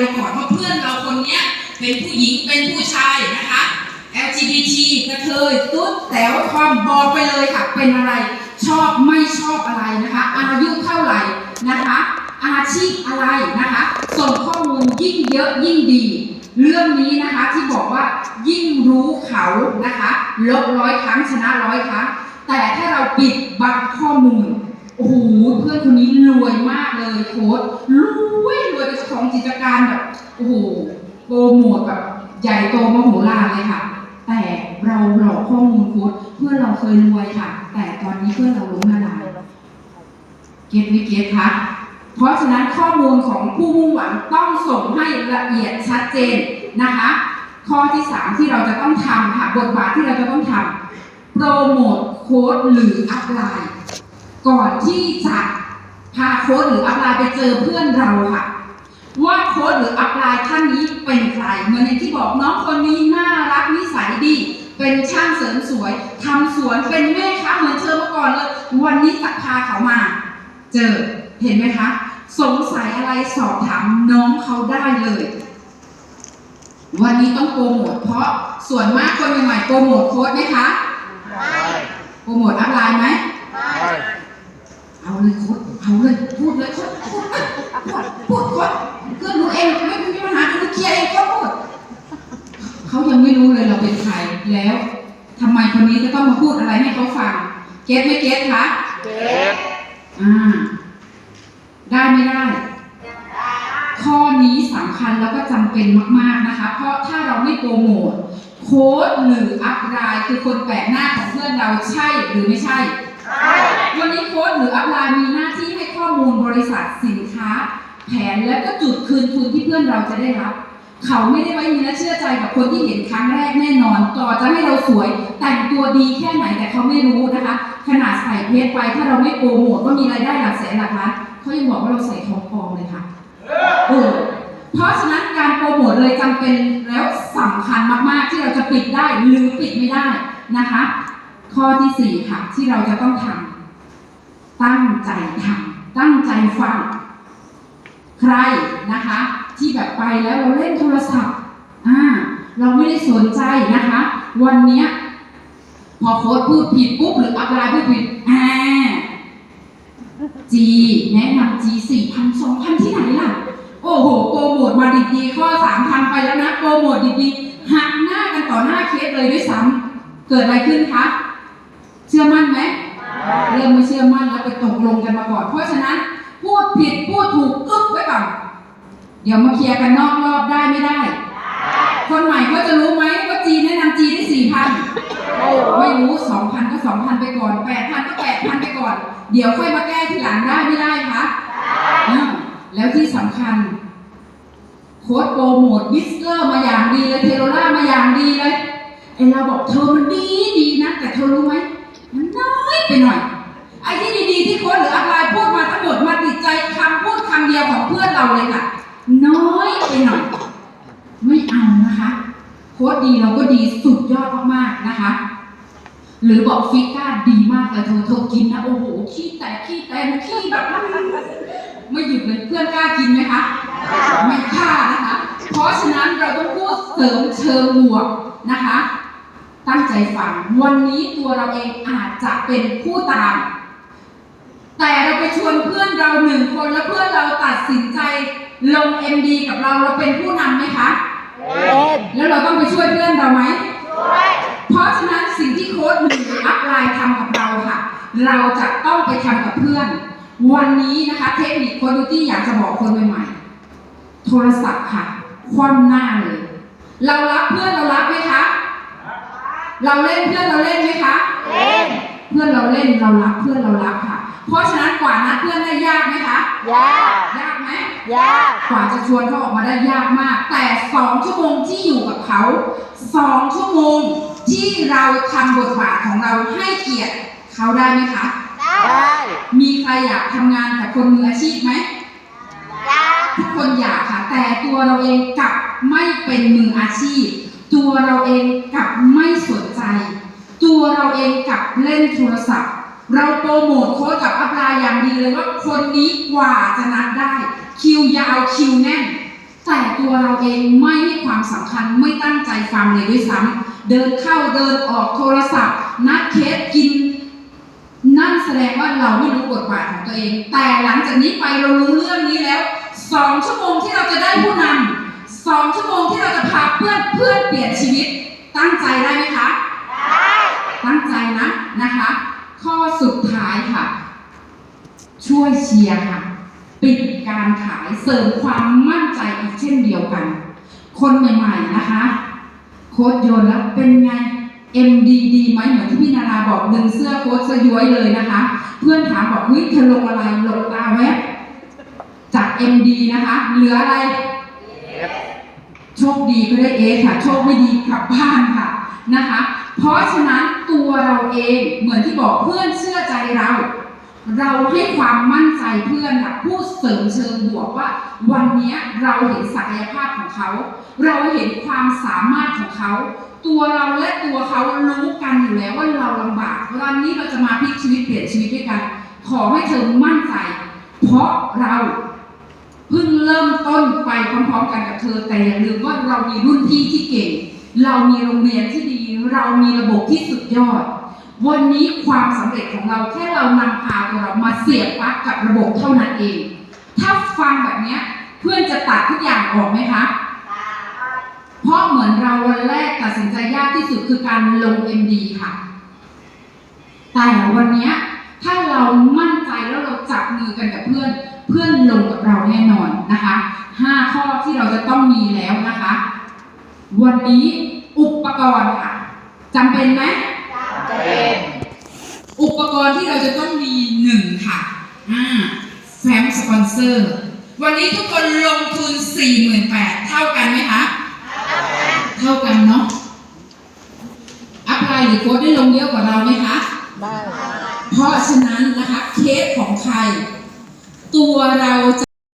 เราก่อนว่าเพื่อนเราคนเนี้ยเป็นผู้หญิงเป็นผู้ชายนะคะ LGBT กระเทยตุ๊ดแต๋วทอมบอกไปเลยค่ะเป็นอะไร ชอบไม่ชอบอะไรนะคะ อายุเท่าไหร่นะคะ อาชีพอะไรนะคะ ส่งข้อมูลยิ่งเยอะยิ่งดี เรื่องนี้นะคะที่บอกว่ายิ่งรู้เขานะคะลบร้อยครั้งชนะร้อยครั้งแต่ถ้าเราปิดบังข้อมูลโอ้โหเพื่อนคนนี้รวยมากเลยโค้ดรว กิจการแบบโอ้โหโปรโมทแบบใหญ่โตมโหฬารเลยค่ะ แต่เราหลอกข้อมูลโค้ดเพื่อเราเคยรวยค่ะ แต่ตอนนี้เพื่อเราล้มละลายเก็ตไม่เก็ตคะเพราะฉะนั้นข้อมูลของผู้มุ่งหวังต้องส่งให้ละเอียดชัดเจนนะคะ ข้อที่ 3 ที่เราจะต้องทำค่ะบทบาทที่เราจะต้องทำโปรโมทโค้ดหรืออัพไลน์ก่อนที่จะพาโค้ดหรืออัพไลน์ไปเจอเพื่อนเราค่ะ ว่าโค้ดหรืออัพไลน์ท่านนี้เป็นใครเหมือนอย่างที่บอกน้องคนนี้น่ารักนิสัยดี เป็นช่างเสริมสวยทำสวนเป็นแม่ค้าเหมือนเธอเมื่อก่อนเลย วันนี้จะพาเขามา เจอเห็นไหมคะ สงสัยอะไรสอบถามน้องเขาได้เลย วันนี้ต้องโปรโมทเพราะส่วนมากคนใหม่ๆโปรโมทโค้ดไหมคะโปรโมทอัพไลน์ไหม เอาเลยโค้ดเอาเลยพูดเลยโค้ดพูดพูดโค้ดเพื่อนหนูเองไม่มีปัญหาหนูเคลียร์เองโค้ดพูดเขายังไม่รู้เลยเราเป็นใคร แล้วทำไมคนนี้จะต้องมาพูดอะไรให้เขาฟัง เก็ตไม่เก็ตคะอ่า ได้ไม่ได้ ข้อนี้สำคัญแล้วก็จำเป็นมาก ๆนะคะ เพราะถ้าเราไม่โปรโมทโค้ดหรืออัพไลน์คือคนแปลกหน้าของเพื่อนเราใช่หรือไม่ใช่ วันนี้โค้ดหรืออัพไลน์มีหน้าที่ให้ข้อมูลบริษัทสินค้า แผนและก็จุดคืนทุนที่เพื่อนเราจะได้รับ เขาไม่ได้ไว้เนื้อเชื่อใจกับคนที่เห็นครั้งแรกแน่นอนต่อจะให้เราสวย แต่งตัวดีแค่ไหนแต่เขาไม่รู้นะคะ ขนาดใส่เพชรไปถ้าเราไม่โปรโมทว่ามีรายได้หลักแสนหลักล้านเขายังบอกว่าเราใส่ทองปลอมเลยค่ะเออเพราะฉะนั้นการโปรโมทเลยจำเป็นแล้วสำคัญมากๆ ที่เราจะปิดได้หรือปิดไม่ได้นะคะ ข้อที่สี่ค่ะที่เราจะต้องทำตั้งใจทำตั้งใจฟัง ใครนะคะ ที่แบบไปแล้วเราเล่นโทรศัพท์อ่าเราไม่ได้สนใจนะคะ วันเนี้ยพอโค้ดพูดผิดปุ๊บหรืออัพไลน์พูดผิดอ่า G แนะนำ G สี่พันสองพันที่ไหนล่ะ โอ้โหโปรโมทมาดีๆข้อสามทำไปแล้วนะโปรโมทดีๆหักหน้ากันต่อหน้าเคสเลยด้วยซ้ำเกิดอะไรขึ้นคะเชื่อมั่นไหมเริ่มไม่เชื่อมั่นแล้วไปตกลงกันมาก่อนเพราะฉะนั้น พูดผิดพูดถูกอึ๊บไว้ก่อนเดี๋ยวมาเคลียร์กันนอกรอบได้ไม่ได้ คนใหม่ก็จะรู้ไหมว่าจีแนะนำจีได้สี่พันไม่รู้สองพันก็สองพันไปก่อนแปดพันก็แปดพันไปก่อน เดี๋ยวค่อยมาแก้ทีหลังได้ไม่ได้คะแล้วที่สำคัญโค้ดโปรโมทวิสเกอร์มาอย่างดีเลยเทโรล่ามาอย่างดีเลยไอเราบอกเธอมันดีดีนะแต่เธอรู้ไหมมันน้อยไปหน่อยไอที่ดีๆที่โค้ดหรืออะไรพูด เดียวของเพื่อนเราเลยค่ะ น้อยไปหน่อย ไม่เอานะคะ โค้ดดีเราก็ดีสุดยอดมากๆนะคะ หรือบอกฟิก้าดีมากเลยเธอเธอกินนะโอ้โหขี้แตกขี้แตนขี้แบบไม่หยุดเลยเพื่อนกล้ากินไหมคะไม่กล้านะคะ เพราะฉะนั้นเราต้องพูดเสริมเชิงบวกนะคะ ตั้งใจฟังวันนี้ตัวเราเองอาจจะเป็นผู้ตาม แต่เราไปชวนเพื่อนเราหนึ่งคนแล้วเพื่อนเราตัดสินใจลง MD กับเราเราเป็นผู้นำไหมคะแล้วเราต้องไปช่วยเพื่อนเราไหมเพราะฉะนั้นสิ่งที่โค้ดหนึ่งอัพไลน์ทำกับเราค่ะ เราจะต้องไปทำกับเพื่อน วันนี้นะคะเทคนิคโค้ดดูตี้อยากจะบอกคนใหม่ๆโทรศัพท์ค่ะ คว่ำหน้าเลย เรารับเพื่อนเรารับไหมคะ เราเล่นเพื่อนเราเล่นไหมคะเพื่อนเราเล่นเรารับเพื่อนเรารับค่ะ เพราะฉะนั้นกว่านัดเพื่อนได้ยากไหมคะยากยากไหมยากกว่าจะชวนเขาออกมาได้ยากมาก แต่สองชั่วโมงที่อยู่กับเขาสองชั่วโมงที่เราทำบทบาทของเราให้เกียรติเขาได้ไหมคะได้มีใครอยากทำงานกับคนมืออาชีพไหมยากทุกคนอยากค่ะ แต่ตัวเราเองกลับไม่เป็นมืออาชีพ ตัวเราเองกลับไม่สนใจ ตัวเราเองกลับเล่นโทรศัพท์ เราโปรโมทโค้ดกับอัพไลน์อย่างดีเลยว่าคนนี้กว่าจะนัดได้ คิวยาวคิวแน่น แต่ตัวเราเองไม่ให้ความสำคัญไม่ตั้งใจฟังเลยด้วยซ้ำเดินเข้าเดินออกโทรศัพท์ นัดเคสกิน นั่นแสดงว่าเราไม่รู้บทบาทของตัวเอง แต่หลังจากนี้ไปเรารู้เรื่องนี้แล้วสองชั่วโมงที่เราจะได้ผู้นำสองชั่วโมงที่เราจะพาเพื่อนเพื่อนเปลี่ยนชีวิต ตั้งใจได้ไหมคะตั้งใจนะนะคะ ข้อสุดท้ายค่ะ ช่วยเชียร์ค่ะ ปิดการขายเสริมความมั่นใจอีกเช่นเดียวกัน คนใหม่ๆนะคะ โค้ดโยนแล้วเป็นไง MD ดีไหมเหมือนที่พี่นาราบอกดึงเสื้อโค้ดสย้วยเลยนะคะ เพื่อนถามบอกเฮ้ยเธอลงอะไรลงตาแวบจาก MD นะคะ เหลืออะไรโชคดีก็ได้เอค่ะ โชคไม่ดีกลับบ้านค่ะนะคะ เพราะฉะนั้นตัวเราเองเหมือนที่บอกเพื่อนเชื่อใจเรา เราให้ความมั่นใจเพื่อนค่ะพูดเสริมเชิงบวกว่า วันนี้เราเห็นศักยภาพของเขา เราเห็นความสามารถของเขา ตัวเราและตัวเขารู้กันอยู่แล้วว่าเราลำบากวันนี้เราจะมาพลิกชีวิตเปลี่ยนชีวิตด้วยกัน ขอให้เธอมั่นใจ เพราะเราเพิ่งเริ่มต้นไปพร้อมๆกันกับเธอแต่อย่าลืมว่าเรามีรุ่นพี่ที่เก่ง เรามีโรงเรียนที่ดี เรามีระบบที่สุดยอด วันนี้ความสำเร็จของเราแค่เรานำพาตัวเรามาเสียบปลั๊กกับระบบเท่านั้นเอง ถ้าฟังแบบเนี้ยเพื่อนจะตัดทุกอย่างออกไหมคะเพราะเหมือนเราวันแรกตัดสินใจยากที่สุดคือการลง MD ค่ะ แต่วันนี้ถ้าเรามั่นใจแล้วเราจับมือกันกับเพื่อน เพื่อนลงกับเราแน่นอนนะคะห้าข้อที่เราจะต้องมีแล้วนะคะ วันนี้อุปกรณ์ค่ะจำเป็นไหมอุปกรณ์ที่เราจะต้องมีหนึ่งค่ะอ่าแฟ้มสปอนเซอร์ วันนี้ทุกคนลงทุน 48,000เท่ากันไหมคะ เท่ากันเนาะอัพไลน์หรือโค้ดได้ลงเยอะกว่าเราไหมคะได้เพราะฉะนั้นนะคะเคสของใคร ตัวเราจะ